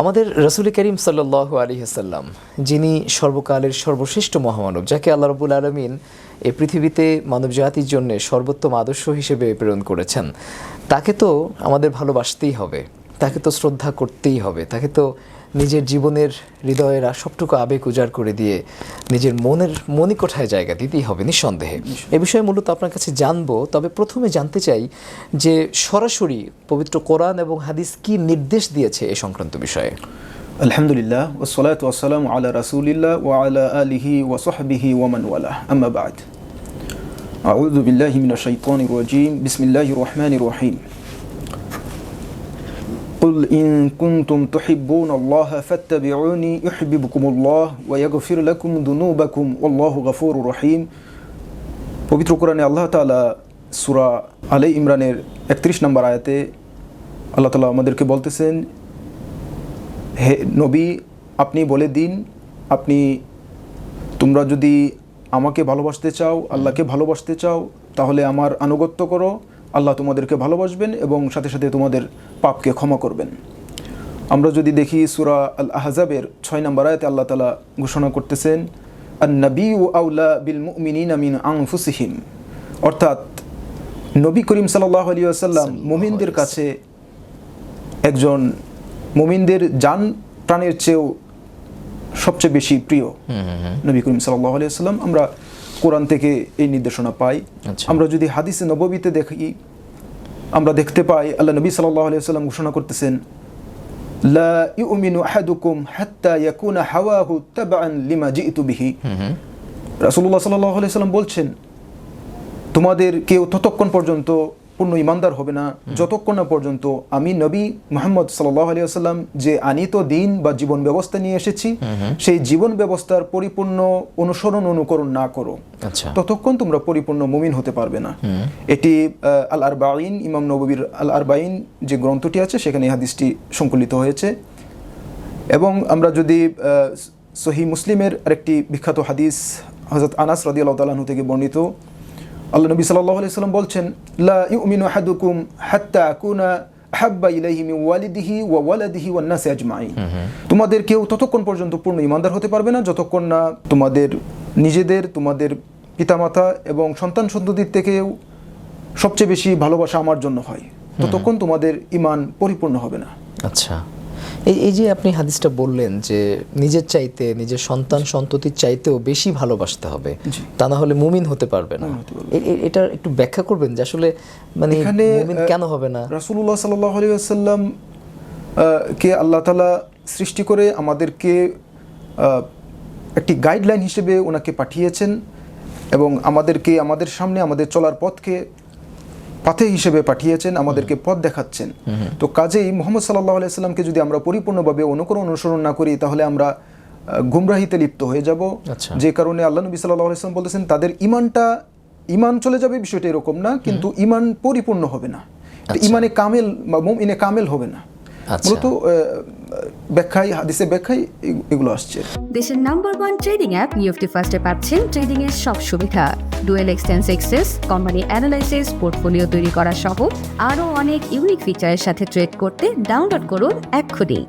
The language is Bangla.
আমাদের রসুল করিম সাল্লাহ আলী হাসাল্লাম যিনি সর্বকালের সর্বশ্রেষ্ঠ মহামানব, যাকে আল্লাহ রবুল আলমিন এ পৃথিবীতে মানব জাতির জন্য সর্বোত্তম আদর্শ হিসেবে প্রেরণ করেছেন, তাকে তো আমাদের ভালোবাসতেই হবে। তাকে তো শ্রদ্ধা করতেই হবে। তাকে তো নিজের জীবনের হৃদয়ের সবটুকু আবেগ উজাড় করে দিয়ে নিজের মনের মনিকোঠায় জায়গা দিতেই হবে নিঃসন্দেহে। এ বিষয়ে মূলত আপনার কাছে জানব তবে প্রথমে জানতে চাই যে সরাসরি পবিত্র কোরআন এবং হাদিস কি নির্দেশ দিয়েছে এ সংক্রান্ত বিষয়ে? আলহামদুলিল্লাহ ওসলাত ওয়াসালাম আলা রাসুলিল্লাহ ওয়া আলা আলিহি ওয়া সাহবিহি ওয়ামান ওয়ালা। আম্মা বাদ। আউযু বিল্লাহি মিনাশ শাইতানির রাজিম। বিসমিল্লাহির রহমানির রহিম। قل إن كنتم تحبون الله فاتبعوني يحببكم الله ويغفر لكم ذنوبكم والله غفور رحيم পবিত্র কোরআনে আল্লাহ তাআলা সূরা আলে ইমরানের একত্রিশ নম্বর আয়াতে আল্লাহ তাআলা আমাদেরকে বলতেছেন হে নবী আপনি বলে দিন আপনি তোমরা যদি আমাকে ভালোবাসতে চাও আল্লাহকে ভালোবাসতে চাও তাহলে আমার আনুগত্য করো আল্লাহ তোমাদেরকে ভালোবাসবেন এবং সাথে সাথে তোমাদের পাপকে ক্ষমা করবেন। আমরা যদি দেখি সুরা আল আহজাবের ছয় নম্বর আয়তে আল্লাহ তালা ঘোষণা করতেছেন নবী ও আউলা বিল মুমিনিন আমিন আংফুসিহিম অর্থাৎ নবী করিম সাল্লাহ আলী আসাল্লাম মুমিনদের কাছে একজন মুমিনদের যান প্রাণের চেয়েও সবচেয়ে বেশি প্রিয় নবী করিম সাল্লাহ আলিয়াল্লাম আমরা কোরআন থেকে এই নির্দেশনা পাই। আচ্ছা। আমরা যদি হাদিসে নববীতে দেখি আমরা দেখতে পাই আল্লাহ নবী সাল্লাহ আলিয়াল্লাম ঘোষণা করতেছেন লা ইউমিনু আহাদুকুম হাত্তা ইয়াকুনা হাওয়াহু তাবাআন লিমা জিতু বিহি। রাসূলুল্লাহ সাল্লাল্লাহু আলাইহি সাল্লাম বলছেন তোমাদের কেউ ততক্ষণ পর্যন্ত পূর্ণ ইমানদার হবে না। যতক্ষণ না পর্যন্ত আমি নবী মোহাম্মদ সাল্লাহ আলী আসাল্লাম যে আনিত দিন বা জীবন ব্যবস্থা নিয়ে এসেছি সেই জীবন ব্যবস্থার পরিপূর্ণ অনুসরণ অনুকরণ না করো। আচ্ছা। ততক্ষণ তোমরা পরিপূর্ণ মুমিন হতে পারবে না। এটি আল আরবাইন ইমাম নববীর আল আরবাইন যে গ্রন্থটি আছে সেখানে এই হাদিসটি সংকলিত হয়েছে। এবং আমরা যদি আহ, সহি মুসলিমের আরেকটি বিখ্যাত হাদিস হজরত আনাস রাদি আল্লাহ তালাহু থেকে বর্ণিত আল্লাহ নবী সাল্লাহ আলি সাল্লাম বলছেন লা ইউমিনু আহাদুকুম হাত্তা আকুনা হাব্বা ইলাইহি ওয়ালিদিহি ওয়া ওয়ালাদিহি ওয়ান নাসি আজমাইন। তোমাদের কেউ ততক্ষণ পর্যন্ত পূর্ণ ইমানদার হতে পারবে না যতক্ষণ না তোমাদের নিজেদের তোমাদের পিতামাতা এবং সন্তান সন্ততির থেকেও সবচেয়ে বেশি ভালোবাসা আমার জন্য হয়। ততক্ষণ তোমাদের ইমান পরিপূর্ণ হবে না। আচ্ছা। এই এই যে আপনি হাদিসটা বললেন যে নিজের চাইতে নিজের সন্তান সন্ততির চাইতেও বেশি ভালোবাসতে হবে। তা না হলে মুমিন হতে পারবে না। এটা একটু ব্যাখ্যা করবেন যে আসলে মানে এখানে মুমিন কেন হবে না? রাসুল্লাহ সাল্লাহ আলী আসাল্লাম কে আল্লাহ তালা সৃষ্টি করে আমাদেরকে একটি গাইডলাইন হিসেবে ওনাকে পাঠিয়েছেন এবং আমাদেরকে আমাদের সামনে আমাদের চলার পথকে পাথে হিসেবে পাঠিয়েছেন আমাদেরকে পথ দেখাচ্ছেন। তো কাজেই মোহাম্মদ সাল্লাহ আলাইসাল্লামকে যদি আমরা পরিপূর্ণভাবে অনুকরণ অনুসরণ না করি তাহলে আমরা গুমরাহিতে লিপ্ত হয়ে যাব। আচ্ছা। যে কারণে আল্লাহ নবী সাল্লাহ আলাইসাল্লাম বলতেছেন তাদের ইমানটা ইমান চলে যাবে বিষয়টা এরকম না কিন্তু ইমান পরিপূর্ণ হবে না। ইমানে কামেল বা মুমিনে কামেল হবে না। আচ্ছা। মূলত আহ, ব্যাখ্যায় হাদিসে ব্যাখ্যায় এগুলো আসছে। দেশের number one trading app UFT ফার্স্টে পাচ্ছেন ট্রেডিং এর সব সুবিধা। ডুয়েল এক্সটেন্স এক্সেস কোম্পানি অ্যানালাইসিস পোর্টফোলিও তৈরি করা সহ আরও অনেক ইউনিক ফিচারের সাথে ট্রেড করতে ডাউনলোড করুন এক্ষুনি।